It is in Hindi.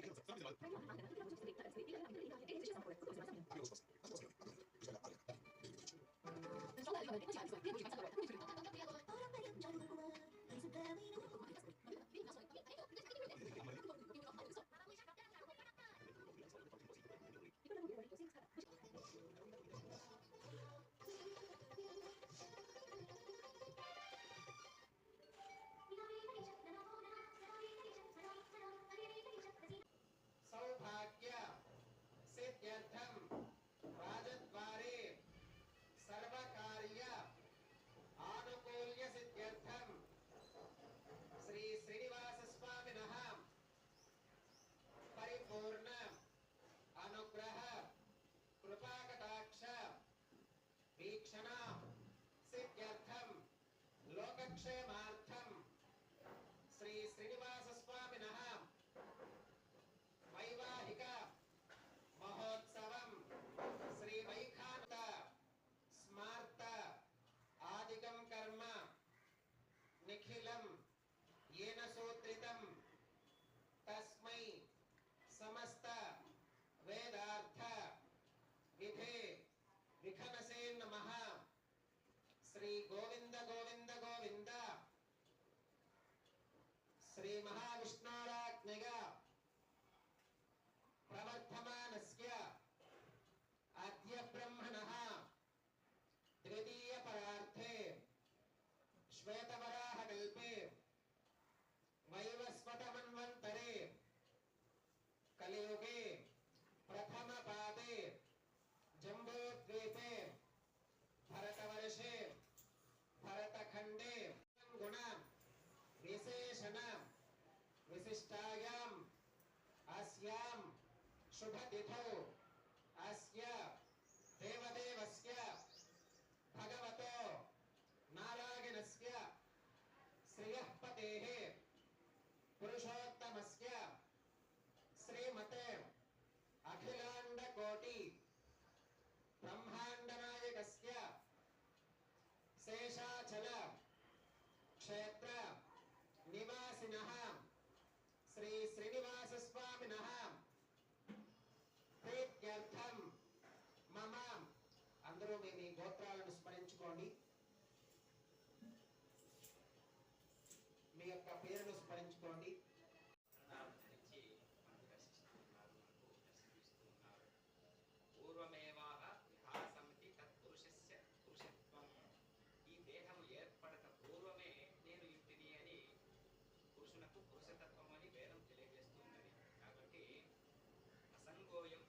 Gracias. शिक्षण सिद्ध्यर्थम लोकक्षेमा कृष्णाराज्ञया प्रवर्धमानस्य अद्य ब्रह्मणः तृतीयपरार्थे श्वेतवराहकल्पे वैवस्वतमन्वन्तरे कलियुगे प्रथमपादे जम्बूद्वीपे भरतवर्षे भरतखण्डे गुण विशेषण प्रतिष्ठायाम् अस्यां अस्य देवदेवस्य भगवतो नारायणस्य पुरुषोत्तमस्य 中国有。